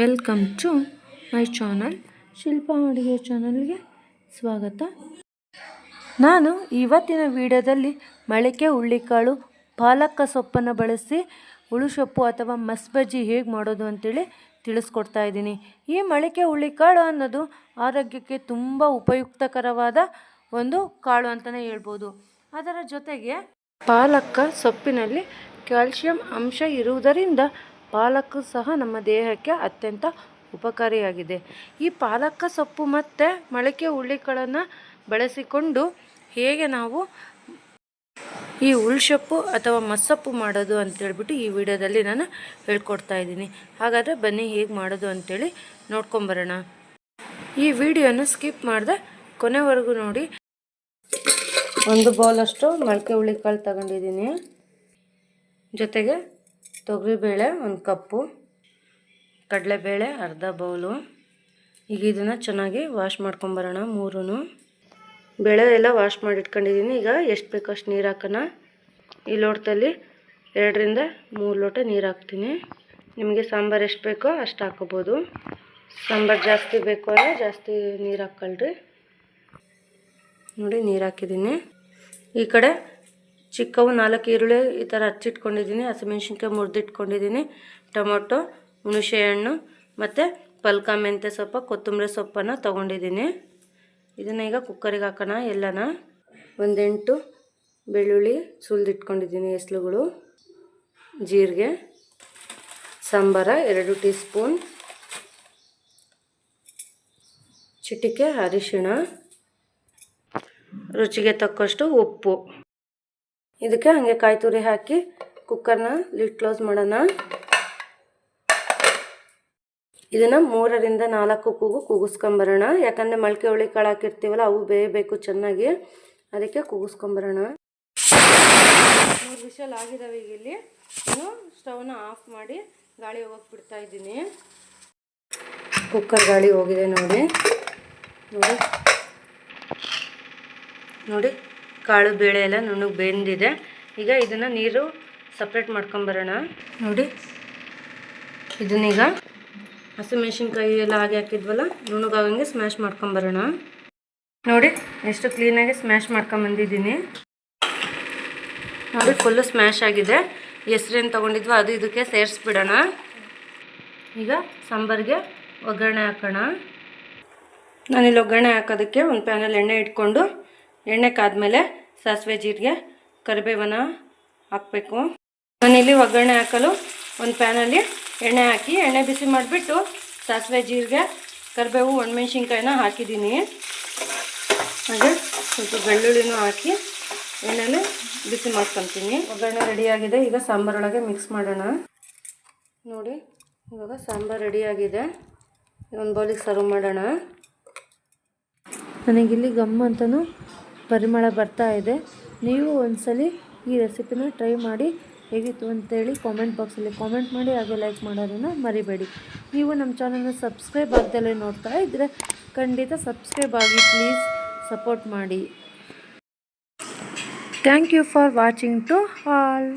Welcome to my channel Shilpa ಅಡುಗೆ ಚಾನಲ್ಗೆ ಸ್ವಾಗತ. ನಾನು ಇವತ್ತಿನ ವಿಡಿಯೋದಲ್ಲಿ ಮೊಳಕೆ ಹುಳ್ಳಿಕಾಳು, ಪಾಲಕ ಸೊಪ್ಪನ್ನು ಬಳಸಿ ಹುಳುಸೊಪ್ಪು ಅಥವಾ ಮಸ್ಬಜ್ಜಿ ಹೇಗೆ ಮಾಡೋದು ಅಂತೇಳಿ ತಿಳಿಸ್ಕೊಡ್ತಾ ಇದ್ದೀನಿ. ಈ ಮೊಳಕೆ ಹುಳ್ಳಿಕಾಳು ಅನ್ನೋದು ಆರೋಗ್ಯಕ್ಕೆ ತುಂಬ ಉಪಯುಕ್ತಕರವಾದ ಒಂದು ಕಾಳು ಅಂತಲೇ ಹೇಳ್ಬೋದು. ಅದರ ಜೊತೆಗೆ ಪಾಲಕ ಸೊಪ್ಪಿನಲ್ಲಿ ಕ್ಯಾಲ್ಶಿಯಂ ಅಂಶ ಇರುವುದರಿಂದ ಪಾಲಕ್ ಸಹ ನಮ್ಮ ದೇಹಕ್ಕೆ ಅತ್ಯಂತ ಉಪಕಾರಿಯಾಗಿದೆ. ಈ ಪಾಲಕ ಸೊಪ್ಪು ಮತ್ತು ಮೊಳಕೆ ಹುಳ್ಳಿಗಳನ್ನು ಬಳಸಿಕೊಂಡು ಹೇಗೆ ನಾವು ಈ ಉಳ್ಸೊಪ್ಪು ಅಥವಾ ಮಸ್ಸೊಪ್ಪು ಮಾಡೋದು ಅಂತೇಳ್ಬಿಟ್ಟು ಈ ವಿಡಿಯೋದಲ್ಲಿ ನಾನು ಹೇಳ್ಕೊಡ್ತಾ ಇದ್ದೀನಿ. ಹಾಗಾದರೆ ಬನ್ನಿ ಹೇಗೆ ಮಾಡೋದು ಅಂತೇಳಿ ನೋಡ್ಕೊಂಬರೋಣ. ಈ ವಿಡಿಯೋನ ಸ್ಕಿಪ್ ಮಾಡಿದೆ ಕೊನೆವರೆಗೂ ನೋಡಿ. ಒಂದು ಬೌಲಷ್ಟು ಮೊಳಕೆ ಹುಳಿಕಾಳು ತಗೊಂಡಿದ್ದೀನಿ. ಜೊತೆಗೆ ತೊಗರಿಬೇಳೆ ಒಂದು ಕಪ್ಪು, ಕಡಲೆಬೇಳೆ ಅರ್ಧ ಬೌಲು. ಈಗ ಇದನ್ನು ಚೆನ್ನಾಗಿ ವಾಶ್ ಮಾಡ್ಕೊಂಬರೋಣ ಮೂರೂ ಬೇಳೆ ಎಲ್ಲ ವಾಶ್ ಮಾಡಿ ಇಟ್ಕೊಂಡಿದ್ದೀನಿ ಈಗ ಎಷ್ಟು ಬೇಕೋ ಅಷ್ಟು ನೀರು ಹಾಕೋಣ. ಈ ಲೋಟದಲ್ಲಿ ಎರಡರಿಂದ ಮೂರು ಲೋಟ ನೀರು ಹಾಕ್ತೀನಿ. ನಿಮಗೆ ಸಾಂಬಾರು ಎಷ್ಟು ಬೇಕೋ ಅಷ್ಟು ಹಾಕೋಬೋದು. ಸಾಂಬಾರು ಜಾಸ್ತಿ ಬೇಕು ಅಂದರೆ ಜಾಸ್ತಿ ನೀರು ಹಾಕ್ಕೊಳ್ರಿ ನೋಡಿ ನೀರು ಹಾಕಿದ್ದೀನಿ ಈ ಕಡೆ ಚಿಕ್ಕವು ನಾಲ್ಕು ಈರುಳ್ಳಿ ಈ ಥರ ಹಚ್ಚಿಟ್ಕೊಂಡಿದ್ದೀನಿ, ಹಸಿಮೆಣ್ಸಿನ್ಕಾಯಿ ಮುರಿದಿಟ್ಕೊಂಡಿದ್ದೀನಿ, ಟೊಮೊಟೊ ಹುಣಸೆ ಹಣ್ಣು ಮತ್ತು ಪಲ್ಕ, ಮೆಂತ್ಯ ಸೊಪ್ಪು, ಕೊತ್ತಂಬರಿ ಸೊಪ್ಪನ್ನು ತೊಗೊಂಡಿದ್ದೀನಿ. ಇದನ್ನು ಈಗ ಕುಕ್ಕರಿಗೆ ಹಾಕೋಣ, ಎಲ್ಲನ. ಒಂದೆಂಟು ಬೆಳ್ಳುಳ್ಳಿ ಸುಲಿದಿಟ್ಕೊಂಡಿದ್ದೀನಿ ಎಸ್ಲುಗಳು ಜೀರಿಗೆ, ಸಾಂಬಾರ, ಎರಡು ಟೀ ಸ್ಪೂನ್ ಚಿಟಿಕೆ, ಅರಿಶಿಣ. ರುಚಿಗೆ ತಕ್ಕಷ್ಟು ಉಪ್ಪು. ಇದಕ್ಕೆ ಹಂಗೆ ಕಾಯಿ ತುರಿ ಹಾಕಿ ಕುಕ್ಕರ್ನ ಲಿಡ್ ಕ್ಲೋಸ್ ಮಾಡೋಣ. ಇದನ್ನು ಮೂರರಿಂದ ನಾಲ್ಕು ಕೂಗು ಕೂಗಿಸ್ಕೊಂಬರೋಣ. ಯಾಕಂದರೆ ಮೊಳಕೆ ಹುಳಿ ಕಾಳು ಹಾಕಿರ್ತೀವಲ್ಲ, ಅವು ಬೇಯಬೇಕು ಚೆನ್ನಾಗಿ. ಅದಕ್ಕೆ ಕೂಗಿಸ್ಕೊಂಬರೋಣ. ಮೂರು ವಿಷಲ್ ಆಗಿದಾವೆ ಈಗ ಇಲ್ಲಿ. ನಾನು ಸ್ಟವ್ನ ಆಫ್ ಮಾಡಿ ಗಾಳಿ ಹೋಗಕ್ಕೆ ಬಿಡ್ತಾ ಇದ್ದೀನಿ. ಕುಕ್ಕರ್ ಗಾಳಿ ಹೋಗಿದೆ ನೋಡಿ. ನೋಡಿ. ನೋಡಿ. ಕಾಳು ಬೇಳೆ ಎಲ್ಲ ನುಣ್ಣಗೆ ಬೆಂದಿದೆ. ಈಗ ಇದನ್ನು ನೀರು ಸಪ್ರೇಟ್ ಮಾಡ್ಕೊಂಬರೋಣ ನೋಡಿ. ಇದನ್ನೀಗ ಹಸಿಮೆಣ್ಸಿನ್ಕಾಯಿ ಎಲ್ಲ ಹಾಗೆ ಹಾಕಿದ್ವಲ್ಲ, ನುಣ್ಣಗಾಗಂಗೆ ಸ್ಮ್ಯಾಶ್ ಮಾಡ್ಕೊಂಬರೋಣ ನೋಡಿ, ಎಷ್ಟು ಕ್ಲೀನಾಗಿ ಸ್ಮ್ಯಾಶ್ ಮಾಡ್ಕೊಂಬಂದಿದ್ದೀನಿ ನೋಡಿ ಫುಲ್ಲು ಸ್ಮ್ಯಾಶ್ ಆಗಿದೆ. ಹೆಸ್ರೇನು ತೊಗೊಂಡಿದ್ವೋ ಅದು ಇದಕ್ಕೆ ಸೇರಿಸ್ಬಿಡೋಣ. ಈಗ ಸಾಂಬಾರಿಗೆ ಒಗ್ಗರಣೆ ಹಾಕೋಣ. ನಾನಿಲ್ಲಿ ಒಗ್ಗರಣೆ ಹಾಕೋದಕ್ಕೆ ಒಂದು ಪ್ಯಾನಲ್ಲಿ ಎಣ್ಣೆ ಇಟ್ಕೊಂಡು ಎಣ್ಣೆ ಕಾದ್ಮೇಲೆ ಸಾಸಿವೆ ಜೀರಿಗೆ, ಕರಿಬೇವನ ಹಾಕಬೇಕು. ಮನೇಲಿ ಒಗ್ಗರಣೆ ಹಾಕಲು ಒಂದು ಪ್ಯಾನಲ್ಲಿ ಎಣ್ಣೆ ಹಾಕಿ, ಎಣ್ಣೆ ಬಿಸಿ ಮಾಡಿಬಿಟ್ಟು ಸಾಸಿವೆ ಜೀರಿಗೆ, ಕರಿಬೇವು, ಒಣಮೆಣ್ಸಿನ್ಕಾಯಿನ ಹಾಕಿದ್ದೀನಿ. ಹಾಗೆ ಸ್ವಲ್ಪ ಬೆಳ್ಳುಳ್ಳಿನೂ ಹಾಕಿ ಎಣ್ಣೆಲಿ ಬಿಸಿ ಮಾಡ್ಕೊತೀನಿ. ಒಗ್ಗರಣೆ ರೆಡಿಯಾಗಿದೆ ಈಗ ಸಾಂಬಾರೊಳಗೆ ಮಿಕ್ಸ್ ಮಾಡೋಣ. ನೋಡಿ, ಇವಾಗ ಸಾಂಬಾರು ರೆಡಿಯಾಗಿದೆ ಒಂದು ಬೌಲಿಗೆ ಸರ್ವ್ ಮಾಡೋಣ. ನನಗಿಲ್ಲಿ ಗಮ್ ಅಂತಲೂ ಪರಿಮಳ ಬರ್ತಾ ಇದೆ. ನೀವು ಒಂದ್ಸಲಿ ಈ ರೆಸಿಪಿನ ಟ್ರೈ ಮಾಡಿ ಹೇಗಿತ್ತು ಅಂತೇಳಿ ಕಾಮೆಂಟ್ ಬಾಕ್ಸಲ್ಲಿ ಕಾಮೆಂಟ್ ಮಾಡಿ ಹಾಗೆ ಲೈಕ್ ಮಾಡೋದನ್ನು ಮರಿಬೇಡಿ. ನೀವು ನಮ್ಮ ಚಾನಲ್ನ ಸಬ್ಸ್ಕ್ರೈಬ್ ಆಗ್ದಲೇ ನೋಡ್ತಾ ಇದ್ದರೆ ಖಂಡಿತ ಸಬ್ಸ್ಕ್ರೈಬ್ ಆಗಿ ಪ್ಲೀಸ್ ಸಪೋರ್ಟ್ ಮಾಡಿ. Thank you for watching to all